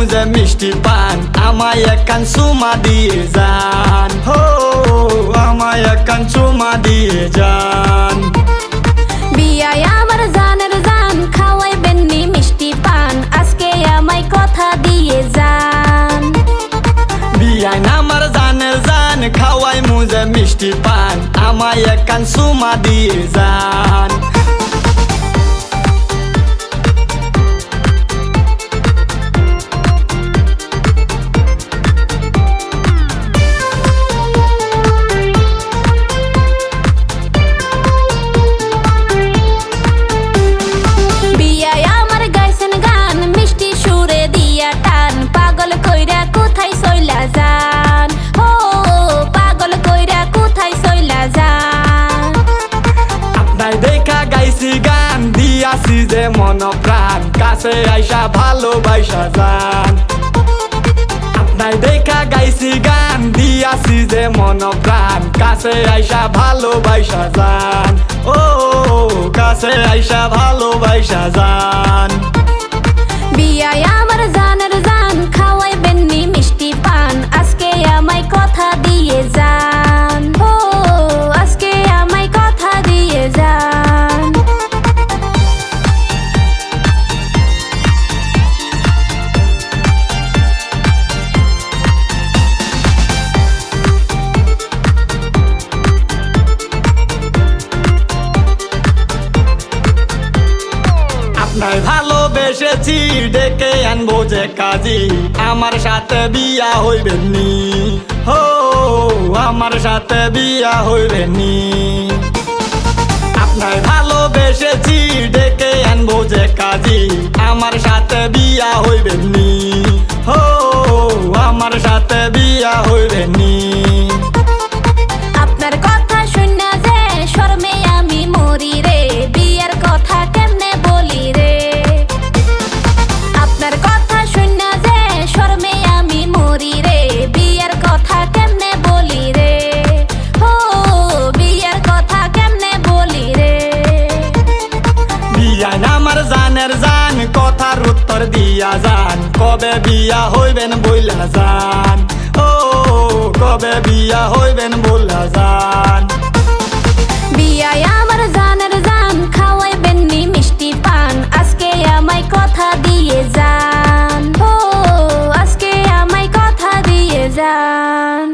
মিষ্টি পান আমায় একখান সুমা দিয়ে যান। হো আমায় একখান সুমা দিয়ে যান। বিয়ায় আমার জানের জান খাওয়াই বেননি মিষ্টি পান আজকে আমায় কথা দিয়ে যান। বিয়ায় আমার জানে জান খাওয়াই মুজে মিষ্টি পান আমায় একখান সুমা দিয়ে যান। দিয়াছি যে মন প্রাণ, কাছে আইসা ভালোবাসা যান আপনাই দেখা গাইছি গান দিয়াছি যে মন প্রাণ, কাছে আইসা ভালোবাসা যান ও কাছে আইসা ভালোবাসা যান আপনার ভালোবেসেছি ডেকে আনব যে কাজী। আমার সাথে বিয়া হইবেননি হো, আমার সাথে বিয়া হইবেননি আপনার ভালোবেসেছি ডেকে আনব যে কাজী। আমার সাথে বিয়া হইবেননি হো, আমার সাথে বিয়া হইবেননি আপনার যান আমার জানের জান, কথার উত্তর দিয়া যান কবে বিয়া হইবেন বইলা যান ও, কবে বিয়া হইবেন বইলা যান বিয়া নি মিষ্টি পান। কথা কথা যান